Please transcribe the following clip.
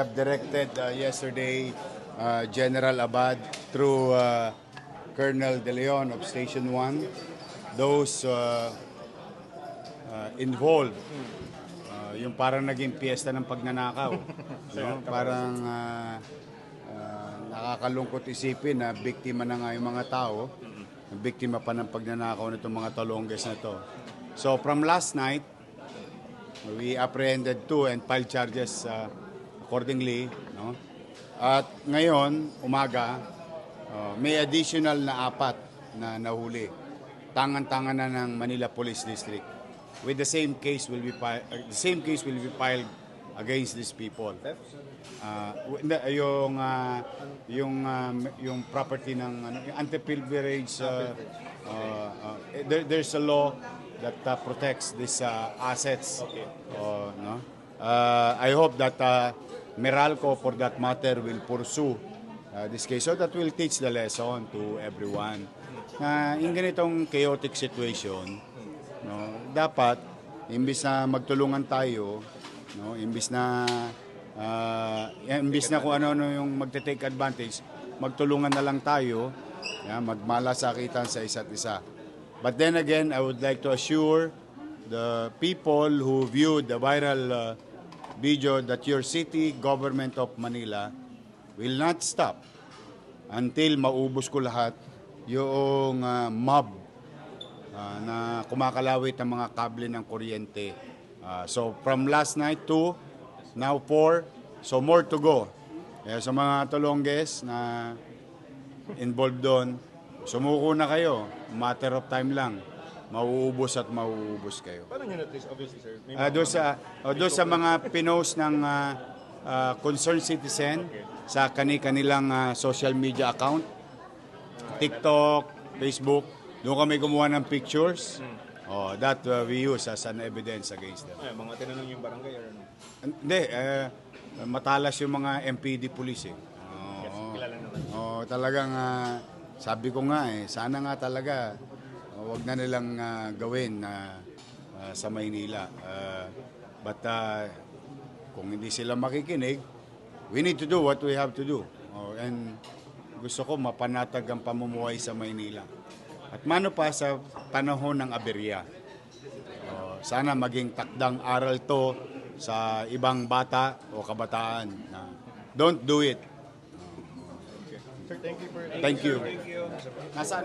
have directed uh, yesterday uh, General Abad through uh, Colonel De Leon of Station 1, those uh, uh, involved, uh, yung parang naging piyesta ng pagnanakaw. no? Parang uh, uh, nakakalungkot isipin na biktima na nga yung mga tao, biktima pa ng pagnanakaw nitong mga talongges na to. So from last night, we apprehended two and filed charges uh, accordingly. No? At ngayon, umaga, uh, may additional na apat na nahuli. Tangan-tangan na ng Manila Police District. With the same case will be uh, the same case will be filed against these people. Uh, yung uh, yung um, yung property ng ano, anti-pilferage uh, uh, uh, there, there's a law that uh, protects these uh, assets. Uh, no? Uh, I hope that uh, Meralco for that matter will pursue uh, this case. So that will teach the lesson to everyone. Na in ganitong chaotic situation no dapat imbis na magtulungan tayo no imbis na ah, imbis na kung ano-ano yung magte-take advantage magtulungan na lang tayo yeah, magmalasakitan sa isa't isa. But then again I would like to assure the people who viewed the viral uh, video that your city government of Manila will not stop until maubos ko lahat yung ah, mob ah, na kumakalawit ng mga kable ng kuryente. Ah, so from last night to now four, so more to go. Kaya sa mga tulongges na involved doon, sumuko na kayo. Matter of time lang. Mauubos at mauubos kayo. Paano nyo na-trace? Obviously, sir. May Ah, doon sa oh, doon sa mga pinost ng ah, ah, concerned citizen sa kani-kanilang ah, social media account, TikTok, Facebook, doon kami gumawa ng pictures. Oh, that uh, we use as an evidence against them. Ay, mga tinanong yung barangay or ano? Hindi, eh, matalas yung mga MPD police eh. Oo. Kilala naman. Oh, talagang ah, sabi ko nga eh, sana nga talaga uh, wag na nilang ah, gawin na ah, sa Maynila. Ah, but ah, kung hindi sila makikinig, we need to do what we have to do. Oh, and gusto ko mapanatag ang pamumuhay sa Maynila. At mano pa sa panahon ng aberya. Oh, sana maging takdang aral to sa ibang bata o kabataan na don't do it. Thank you for... Thank you. Nasaan